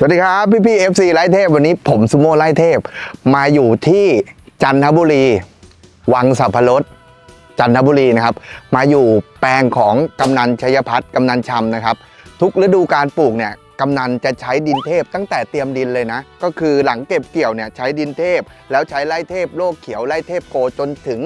สวัสดีครับ พี่พี่เอฟซีไล่เทพ วันนี้ผมสุโม่ไล่เทพ มาอยู่ที่จันทบุรี วังสัพพรสจันทบุรีนะครับ มาอยู่แปลงของกำนันชัยพัฒน์กำนันชำนะครับ ทุกฤดูการปลูกเนี่ยกำนันจะใช้ดินเทพตั้งแต่เตรียมดินเลยนะ ก็คือหลังเก็บเกี่ยวเนี่ยใช้ดินเทพ แล้วใช้ไล่เทพโลกเขียวไล่เทพโกจนถึง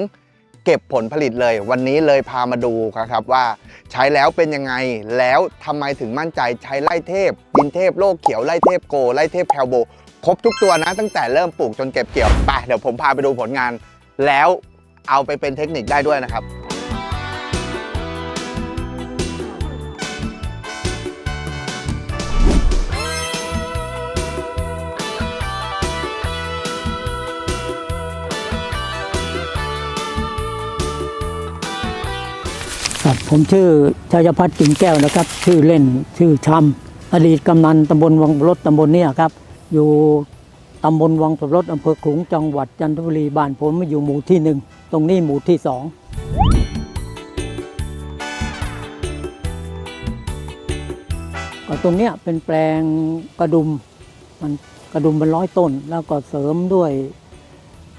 เก็บผลผลิตเลย วันนี้เลยพามาดูครับว่า ใช้แล้วเป็นยังไงแล้วทำไมถึงมั่นใจใช้ไล่เทพดินเทพโลกเขียวไล่เทพโกไล่เทพแคลโบครบทุกตัวนะ ตั้งแต่เริ่มปลูกจนเก็บเกี่ยวไปเดี๋ยวผมพาไปดูผลงาน แล้วเอาไปเป็นเทคนิคได้ด้วยนะครับ ครับผมชื่อชัยพัฒน์กิ่งแก้วนะครับ ชื่อเล่นชื่อชำอดีตกำนันตำบลวังรถตำบลเนี่ยครับ อยู่ตำบลวังสรถอำเภอขลุงจังหวัดจันทบุรีบ้านผมมาอยู่หมู่ที่หนึ่งตรงนี้หมู่ที่สองก็ตรงเนี้ยเป็นแปลงกระดุมมันกระดุมเป็นร้อยต้น แล้วก็เสริมด้วย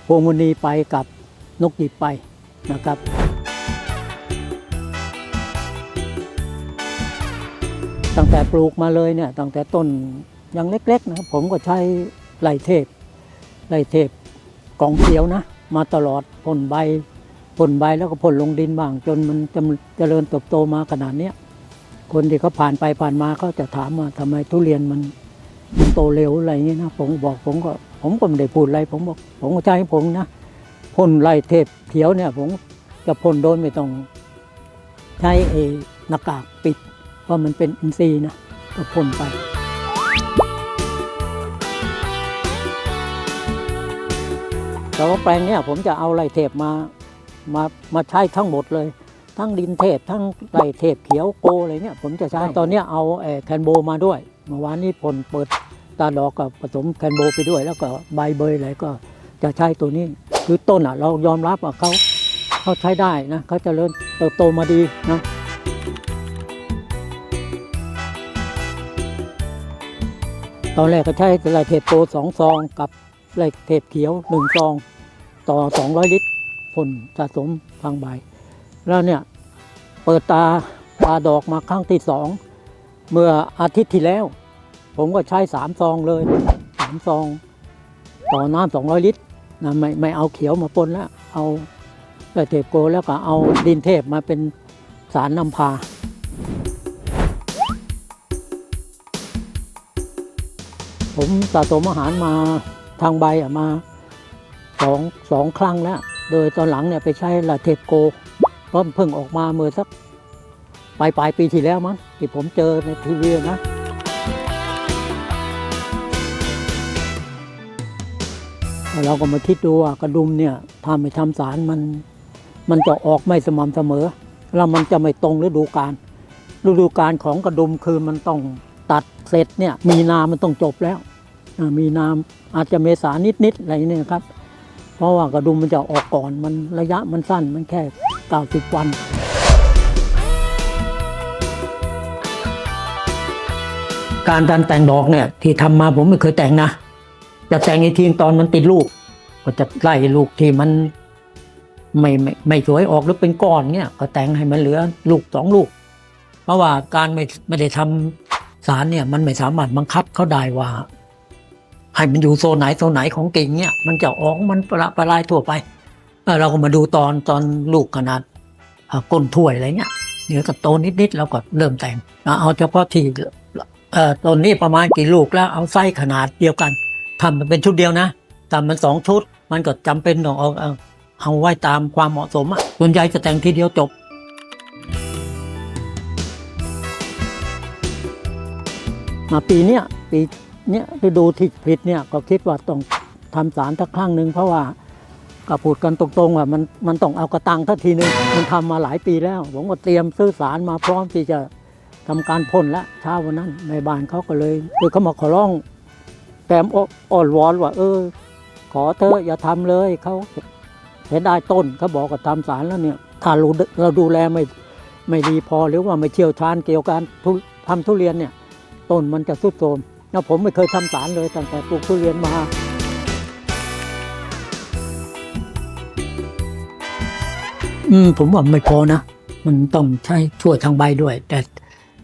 พวงมณีไปกับนกหยิบไปนะครับ ตั้งแต่ปลูกมาเลยเนี่ยตั้งแต่ต้นยังเล็กๆนะครับผมก็ใช้ไหลเทพไหลเทพกองเขียวนะ มาตลอดพ่นใบพ่นใบแล้วก็พ่นลงดินบ้าง จนมันจเจริญเติบโตมาขนาดเนี้ยคนที่เขาผ่านไปผ่านมาเขาจะถามว่าทำไมทุเรียนมันมันโตเร็วอะไรอย่างเงี้ยนะผมบอกผมก็ผมก็ไม่ได้พูดอะไรผมบอกผมก็ใช้ผมนะพ่นไล่เทพเขียวเนี่ยผมจะพ่นโดนไม่ต้องใช้เอหน้ากากปิด เพราะมันเป็นอินทรีย์นะก็พ่นไปแต่ว่าแปลงเนี้ยผมจะเอาไรเทปมามามาใช้ทั้งหมดเลย ทั้งดินเทปทั้งไรเทปเขียวโกอะไรเนี่ยผมจะใช้ตอนเนี้ยเอาเอ่อแคนโบมาด้วยเมื่อวานนี้ผลเปิดตาดอกกับผสมแคนโบไปด้วย แล้วก็ใบเบยอะไรก็จะใช้ตัวนี้ คือต้นอะเรายอมรับว่าเขาเขาใช้ได้นะเขาเจะเริ่มเติบโตมาดีนะ ตอนแรกก็ใช้ลายเทปโปสองซองกับลายเทปเขียวหนึ่งซอง ต่อ 200 ลิตรผลสะสมทางใบ แล้วเนี่ย เปิดตาตาดอกมาครั้งที่สองเมื่ออาทิตย์ที่แล้ว ผมก็ใช้สามซองเลยสามซอง ต่อน้ำ200ลิตรนะไม่ไม่เอาเขียวมาปนแล้ว เอาลายเทปโกแล้วก็เอาดินเทพมาเป็นสารนำพา ผมสะสมอาหารมาทางใบมาสองสองครั้งแล้ว โดยตอนหลังเนี่ยไปใช้ลาเทปโกเพราะเพิ่งออกมาเมื่อสักปลายปลายปีที่แล้วมั้งที่ผมเจอในทีวีนะเราก็มาคิดดูว่ากระดุมเนี่ยถ้าไม่ทำสารมัน มันจะออกไม่สม่ำเสมอ แล้วมันจะไม่ตรงฤดูกาลฤดูกาลของกระดุมคือมันต้องตัด เสร็จเนี่ยมีนามันต้องจบแล้ว มีนามอาจจะเมษานิดๆอะไรเนี่ยนะครับ เพราะว่ากระดุมมันจะออกก่อนมันระยะมันสั้นมันแค่ 90 วันการดันแต่งดอกเนี่ยที่ทำมาผมไม่เคยแต่งนะ จะแต่งอีกทีตอนมันติดลูก ก็จะไล่ลูกที่มันไม่ไม่ไม่สวยออกหรือเป็นก้อนเนี่ย ก็แต่งให้มันเหลือลูกสองลูก เพราะว่าการไม่ไม่ได้ทำ สารเนี่ยมันไม่สามารถบังคับเขาได้ว่า ให้มันอยู่โซนไหนโซนไหนของกิ่งเนี่ยมันจะออกมันประประลายทั่วไปเราก็มาดูตอนตอนลูกขนาดก้นถ้วยอะไรเงี้ยเนื้อก็โตนิดๆเราก็เริ่มแต่งเอาเฉพาะที่เอ่อต้นนี้ประมาณกี่ลูกแล้วเอาไส้ขนาดเดียวกันทำมันเป็นชุดเดียวนะทำมันสองชุด มันก็จำเป็นต้องเอาเอาเอาไว้ตามความเหมาะสมอะส่วนใหญ่จะแต่งทีเดียวจบ มาปีเนี้ยปีเนี้ยฤดูที่ผิดเนี่ยก็คิดว่าต้องทำสารสักครั้งหนึ่งเพราะว่าก็พูดกันตรงๆว่ามันมันต้องเอากระตังทักทีหนึ่งมันทำมาหลายปีแล้ว ผมก็เตรียมซื้อสารมาพร้อมที่จะทำการพ่นล้วเช้าวันนั้นในบ้านเขาก็เลยคือเขามาขอร้องแกมอ้อนวอนว่า เออ ขอเธออย่าทำเลยเขาเห็นได้ต้นเขาบอกว่าทำสารแล้วเนี่ยถ้าเราเราดูแลไม่ไม่ดีพอหรือว่าไม่เชี่ยวชาญเกี่ยวกับการทุทำทุเรียนเนี่ย ต้นมันจะทรุดโทรมแล้วผมไม่เคยทำสารเลยตั้งแต่ปลูกทุเรียนมาอืมผมว่าไม่พอนะ มันต้องใช้ช่วยทางใบด้วย แต่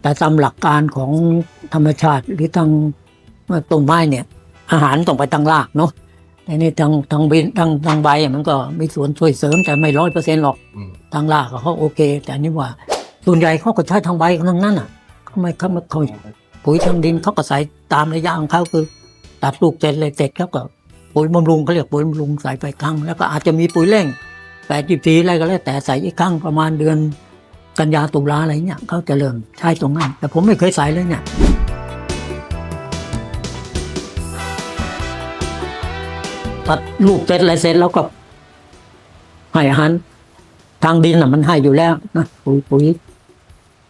แต่ตามหลักการของธรรมชาติหรือทางต้นไม้เนี่ย อาหารต้องไปทางรากเนาะแต่นี่ทางทางใบทางทางใบอะมันก็มีส่วนช่วยเสริมแต่ไม่ร้อยเปอร์เซ็นต์หรอกอืมทางรากเขาโอเค แต่อันนี่ว่าส่วนใหญ่เขาก็ใช้ทางใบทั้งนั้นอะเขาไม่เขาไม่เขา ปุ๋ยทางดินเขาก็ใส่ตามระยะของเขาคือตัดลูกเสร็จเลยเสร็จแล้วก็ปุ๋ยบำรุงเขาเรียกปุ๋ยบำรุงใส่ไปครั้ง แล้วก็อาจจะมีปุ๋ยเร่งแปดจิบสีอะไรก็แล้วแต่ใส่อีกครั้งประมาณเดือน กันยาตุลาอะไรเงี้ยเขาจะเริ่มใช้ตรงนั้น แต่ผมไม่เคยใส่เลยเนี่ยตัดลูกเสร็จอะไรเสร็จแล้วก็ให้อาหารทางดินน่ะมันให้อยู่แล้วนะปุ๋ยปุ๋ย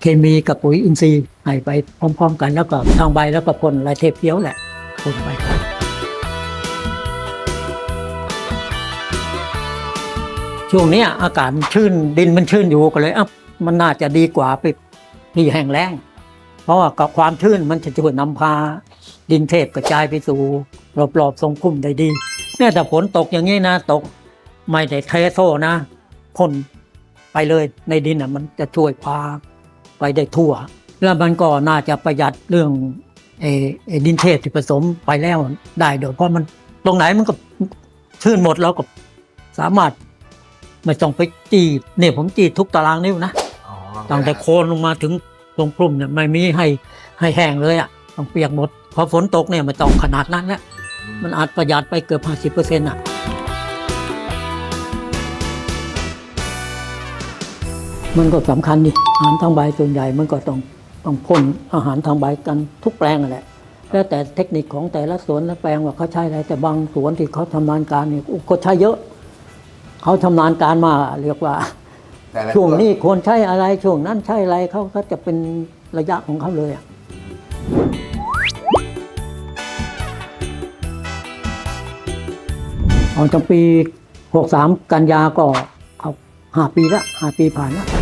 เคมีกับปุ๋ยอินทรีย์ ให้ไปพร้อมๆกันแล้วก็ทางใบแล้วก็พ่นลายเทพเพี้ยวแหละพ่นไปช่วงนี้อากาศมันชื้นดินมันชื้นอยู่ก็เลยอะมันน่าจะดีกว่าไปที่แห้งแล้ง เพราะว่ากับความชื้นมันจะช่วยนำพา ดินเทพกระจายไปสู่รอบๆทรงพุ่มได้ดี เนี่ยแต่ฝนตกอย่างนี้นะ ตกไม่ได้เทโซนะพ่นไปเลยในดินอะมันจะช่วยพาไปได้ทั่ว แล้วมันก็น่าจะประหยัดเรื่องเออเอ่อดินเทพที่ผสมไปแล้วได้โดยเพราะมันตรงไหนมันก็ชื้นหมดแล้วก็สามารถไม่ต้องไปจีดเนี่ยผมจีดทุกตารางนิ้วนะอ๋อตั้งแต่โคนลงมาถึงตรงกลุ่มเนี่ยไม่มีให้ให้แห้งเลยอะต้องเปียกหมดพอฝนตกเนี่ยไม่ต้องขนาดนั้นแล้วมันอาจประหยัดไปเกือบห้าสิบเปอร์เซ็นต์อะมันก็สำคัญดิอาหารทางใบส่วนใหญ่มันก็ต้อง ต้องพ่นอาหารทางใบกันทุกแปลงนั่นแหละแล้วแต่เทคนิคของแต่ละสวนและแปลงว่าเขาใช้อะไรแต่บางสวนที่เขาทำนานการเนี่ยโอ้ก็ใช้เยอะ เขาชำนาญการมาเรียกว่าแต่ละช่วงนี้ควรใช้อะไรช่วงนั้นใช้อะไรเขาก็จะเป็นระยะของเขาเลยอะออกจากปี 63 กันยาก็เขาห้าปีละห้าปีผ่านละ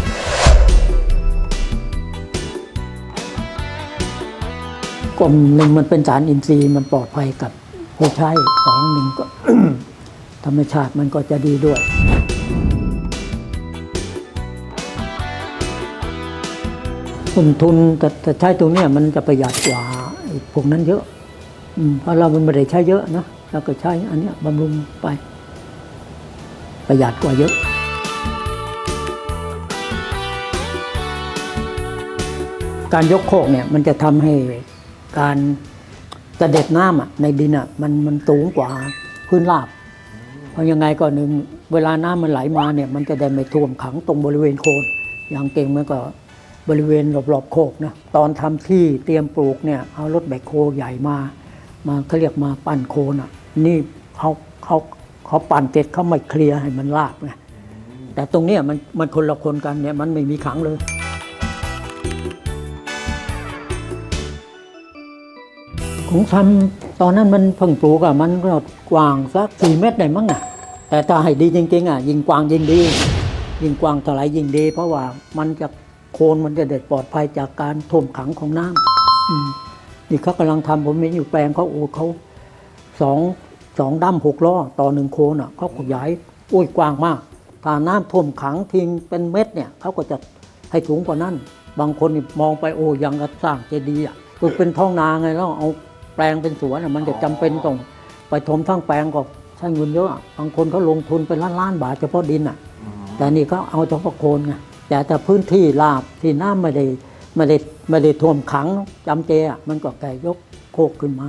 กลมหนึ่งมันเป็นสารอินทรีย์มันปลอดภัยกับผู้ใช้สองหนึ่งก็ ธรรมชาติมันก็จะดีด้วยต้นทุนแต่ใช้ตรงนี้มันจะประหยัดกว่าพวกนั้นเยอะเพราะเรามันไม่ได้ใช้เยอะนะเราก็ใช้อันนี้บำรุงไป ประหยัดกว่าเยอะการยกโคกเนี่ยมันจะทำให้ การเด็จน้ำอะในดินอะมันมันสูงกว่าพื้นราบ เพราะยังไงก็หนึ่งเวลาน้ำมันไหลมาเนี่ยมันจะได้ไม่ท่วมขังตรงบริเวณโคนอย่างเก่งมันก็บริเวณรอบๆโคกนะตอนทำที่เตรียมปลูกเนี่ยเอารถแบคโฮใหญ่มา มาเขาเรียกมาปั่นโคนอะ นี่เขาเขาเขาปั่นเสร็จเขาไม่เคลียร์ให้มันลากไงแต่ตรงเนี้ยมันมันคนละคนกันเนี่ยมันไม่มีขังเลย ผมทำตอนนั้นมันเพิ่งปลูกอะมันก็กว้างสักสี่เมตรได้มั้งน่ะแต่ถ้าให้ดีจริงๆอะยิงกว้างยิงดี ยิงกว้างเท่าไหรยิงดี เพราะว่ามันจะโคนมันจะเด็ดปลอดภัยจากการท่วมขังของน้ำอืมนี่เขากำลังทำผมเห็นอยู่แปลงเขาโอ้เขาสองสองด้ำหกล้อต่อหนึ่งโคนอะเขาขยายอุ้ยกว้างมาก ถ้าน้ำท่วมขังทิ้งเป็นเม็ดเนี่ยเขาก็จะให้สูงกว่านั้น บางคนมองไปโอ้ยังกับสร้างเจดีย์อะคือเป็นท้องนาไงแล้วเอา ปลงเป็นสวนอะมันจะจำเป็นต้องไปถมทั้งแปลงก็ใช้เงินเยอะอะบางคนเขาลงทุนเป็นล้านล้านๆบาทเฉพาะดินอะ แต่นี่ก็เอาเฉพาะโคนไงแต่แต่พื้นที่ราบที่น้ำไม่ได้ไม่ได้ไม่ได้ท่วมขังจำเจอะมันก็แก่ยกโคกขึ้นมา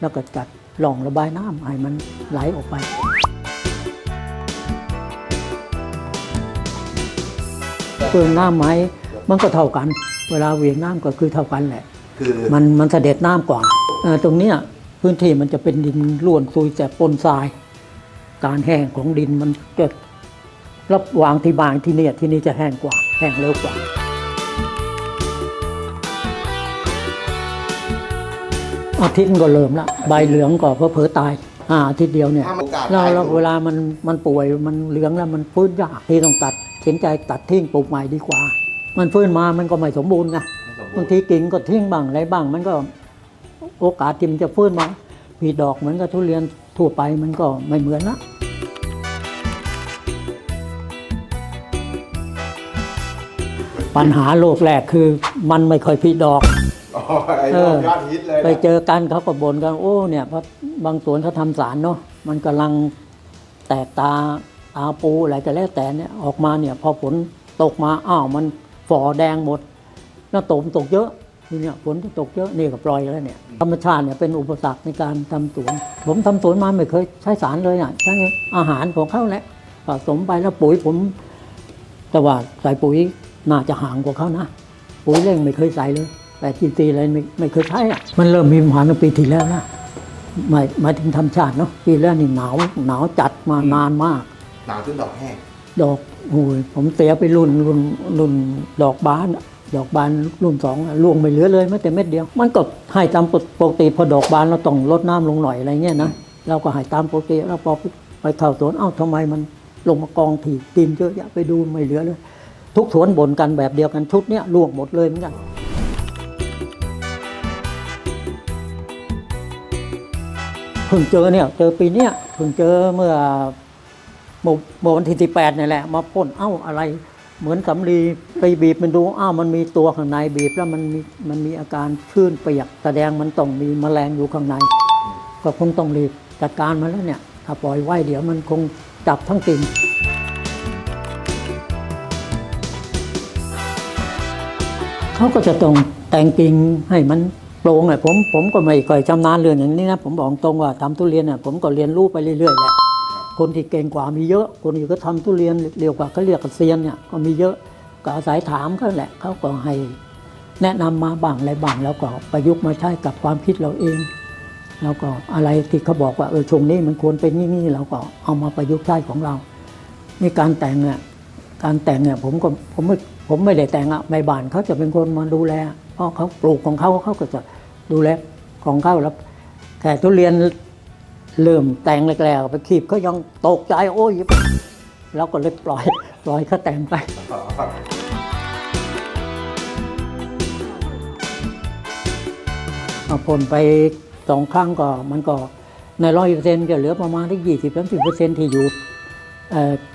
แล้วก็จัดหล่องระบายน้ำให้มันไหลออกไปเปลืองน้ำไหมมันก็เท่ากัน เวลาเหวียงน้ำก็คือเท่ากันแหละ คือมันมันเสด็จน้ำกว่าเอ่อตรงเนี้ยพื้นที่มันจะเป็นดินล้วนซุยแต่ปนทราย การแห้งของดินมันจะรับวางที่บางที่เนี่ยที่นี่จะแห้งกว่าแห้งเร็วกว่าอาทิตย์มันก็เริ่มละใบเหลืองก็เพอเพอๆตายอ่าอาทิตย์เดียวเนี่ยถ้ามันโอกาสเราตายเราเวลามันมันป่วยมันเหลืองแล้วมันฟื้นยากที่ต้องตัดเข็นใจตัดทิ้งปลูกใหม่ดีกว่า มันฟื้นมามันก็ไม่สมบูรณ์ไง บางทีกิ่งก็ทิ้งบ้างอะไรบ้าง มันก็โอกาสที่มันจะฟื้นมามีดอกเหมือนกับทุเรียนทั่วไปมันก็ไม่เหมือนนะปัญหาโลกแรกคือมันไม่ค่อยพีดอก อ๋อไอ้เออ ยอดฮิตเลยไปเจอกันเขาก็บ่นกันโอ้เนี่ยเพราะบางสวนเขาทำสารเนาะมันกำลังแตกตาตาปูอะไรก็แล้วแต่เนี่ยออกมาเนี่ยพอฝนตกมาอ้าวมันฝ่อแดงหมด แล้วตกตกเยอะทีเนี่ยฝนตกเยอะนี่ก็ปล่อยแล้วเนี่ยธรรมชาติเนี่ยเป็นอุปสรรคในการทำสวน ผมทำสวนมาไม่เคยใช้สารเลยอะใช้อาหารของเขาแหละผสมไปแล้วปุ๋ยผม แต่ว่าใส่ปุ๋ยน่าจะห่างกว่าเขานะปุ๋ยเร่งไม่เคยใส่เลยแต่จีซีอะไรไม่ไม่เคยใช้อะมันเริ่มมีปัญหาในปีที่แล้วนะหมายหมายถึงธรรมชาติเนาะปีแรกนี่หนาวหนาวจัดมานานมาก หนาวจนดอกแห้งดอกโอ้ยผมเสียไปรุ่นรุ่นรุ่นดอกบานอะ ดอกบานรุ่นสองอะร่วงไม่เหลือเลยแม้แต่เม็ดเดียว มันก็ให้ตามปกติพอดอกบานเราต้องลดน้ำลงหน่อยอะไรเงี้ยนะเราก็ให้ตามปกติแล้วพอไปเข้าสวนเอ้าทำไมมันลงมากองถี่ดินเยอะแยะไปดูไม่เหลือเลย ทุกสวนบ่นกันแบบเดียวกันชุดเนี้ยร่วงหมดเลยเหมือนกันเพิ่งเจอเนี่ยเจอปีเนี้ยเพิ่งเจอเมื่อเมื่อเมื่อวันที่สิบแปดนี่แหละ มาพ่นเอ้าอะไร เหมือนสำลีไปบีบมันดูอ้าวมันมีตัวข้างในบีบแล้วมันมีมันมีอาการชื้นเปียกแสดงมันต้องมีแมลงอยู่ข้างใน ก็คงต้องรีบจัดการมาแล้วเนี่ย ถ้าปล่อยไว้เดี๋ยวมันคงจับทั้งกิ่งเขาก็จะต้องแต่งกิ่งให้มันโปร่งอะผมผมก็ไม่ค่อยชำนาญเรื่องอย่างนี้นะ ผมบอกตรงว่าทำทุเรียนอะผมก็เรียนรู้ไปเรื่อยๆแหละ คนที่เก่งกว่ามีเยอะ คนที่ก็ทำทุเรียนเรียกว่าเขาเรียกกันเซียนเนี่ยก็มีเยอะก็อาศัยถามเขาแหละเขาก็ให้แนะนำมาบ้างอะไรบ้างแล้วก็ประยุกต์มาใช้กับความคิดเราเอง แล้วก็อะไรที่เขาบอกว่าเออช่วงนี้มันควรเป็นอย่นี้เราก็เอามาประยุกต์ใช้ของเรานี่การแต่งเนี่ยการแต่งเนี่ยผมก็ผมไม่ผมไม่ได้แต่งอะใบบ้านเขาจะเป็นคนมาดูแลเพราะเขาปลูกของเขาเขาก็จะดูแลของเขาแล้วแต่ทุเรียน เริ่มแต่งแรกๆไปขีบเขายังตกใจโอ้ยเราก็เลยปล่อยปล่อยเขาแต่งไปเอาพ่นไปสองครั้งก็มันก็ในร้อยเปอร์เซ็นต์จะเหลือประมาณที่ยี่สิบสามสิบเปอร์เซ็นต์ที่อยู่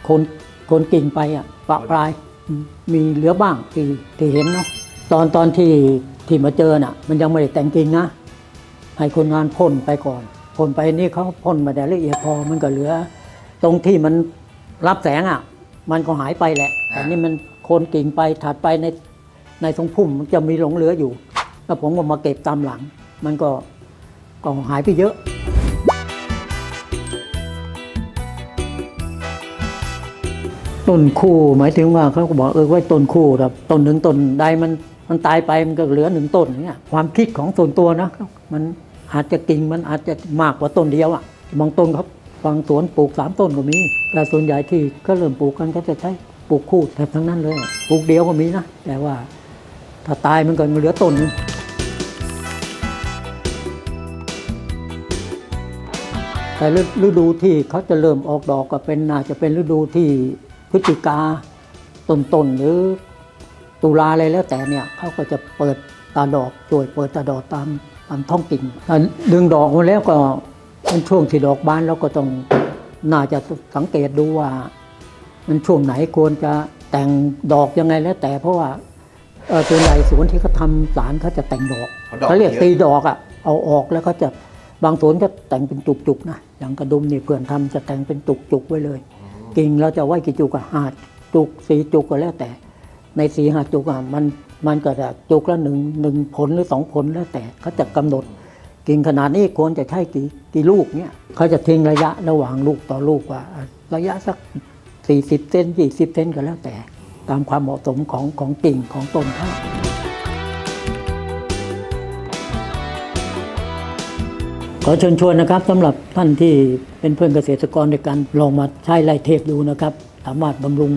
คนคนกิ่งไปอะปะปลายมมีเหลือบ้างที่ที่เห็นเนาะตอนตอนที่ที่มาเจอน่ะ มันยังไม่ได้แต่งกิ่งนะ ให้คนงานพ่นไปก่อน พ่นไปนี่เขาพ่นมาแต่ละเอียดพอมันก็เหลือ ตรงที่มันรับแสงอะ มันก็หายไปแหละ แต่นี่มันโคนกิ่งไปถัดไปในในทรงพุ่มมันจะมีหลงเหลืออยู่ แล้วผมก็มาเก็บตามหลัง มันก็ก็หายไปเยอะต้นคู่หมายถึงว่าเขาก็บอกเออไว้ต้นคู่แบบต้นหนึ่งต้นใดมันมันตายไปมันก็เหลือหนึ่งต้นเนี่ยความคิดของส่วนตัวนะมัน อาจจะกิ่งมันอาจจะมากกว่าต้นเดียวอะบางต้นเขาบบางสวนปลูกสามต้นก็มี แต่ส่วนใหญ่ที่ก็เริ่มปลูกกันก็จะใช้ปลูกคู่แทบทั้งนั้นเลย ปลูกเดียวก็มีนะ แต่ว่าถ้าตายมันก็เหลือต้นหนึงแต่ฤดูที่เขาจะเริ่มออกดอกก็เป็นน่าจะเป็นฤดูที่พฤศจิกาต้นๆหรือตุลาอะไรแล้วแต่เนี่ยเขาก็จะเปิดตาดอกช่วยเปิดตาดอกตามามท้องกิ่งถ้าดึงดอกมาแล้วก็เป็นช่วงที่ดอกบานเราก็ต้องน่าจะสังเกตดูว่า มันช่วงไหนควรจะแต่งดอกยังไงแล้ว แต่เพราะว่าเอ่อส่วนใหญ่สวนที่เขาทำสารเขาจะแต่งดอกเพราะดอกเขาเรียกเยอะตีดอกอะเอาออกแล้วเขาจะบางสวนก็แต่งเป็นจุกๆนะอย่างกระดุมนี่เพื่อนทำจะแต่งเป็นจุกๆไว้เลย กิ่งเราจะไว้กี่จุกอะห้าจุกสี่จุกก็แล้วแต่ ในสี่ห้าจุกอะมัน มันก็จะจุกละหนึ่งหนึ่งผลหรือสองผลแล้วแต่เขาจะกำหนด กิ่งขนาดนี้ควรจะใช้กี่กี่ลูกเนี่ยเขาจะทิ้งระยะระหว่างลูกต่อลูกว่า ระยะสักสี่สิบเซนยี่สิบเซนก็แล้วแต่ ตามความเหมาะสมของของกิ่งของต้นข้าวขอเชิญชวนนะครับสำหรับท่านที่เป็นเพื่อนเกษตรกรในการลองมาใช้ไล่เทพดูนะครับ สามารถบำรุง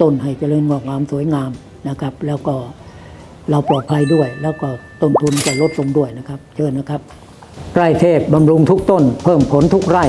ต้นให้เจริญงอกงามสวยงามนะครับ แล้วก็ เราปลอดภัยด้วย แล้วก็ต้นทุนจะลดลงด้วยนะครับ เชิญนะครับ ไร่เทพบำรุงทุกต้น เพิ่มผลทุกไร่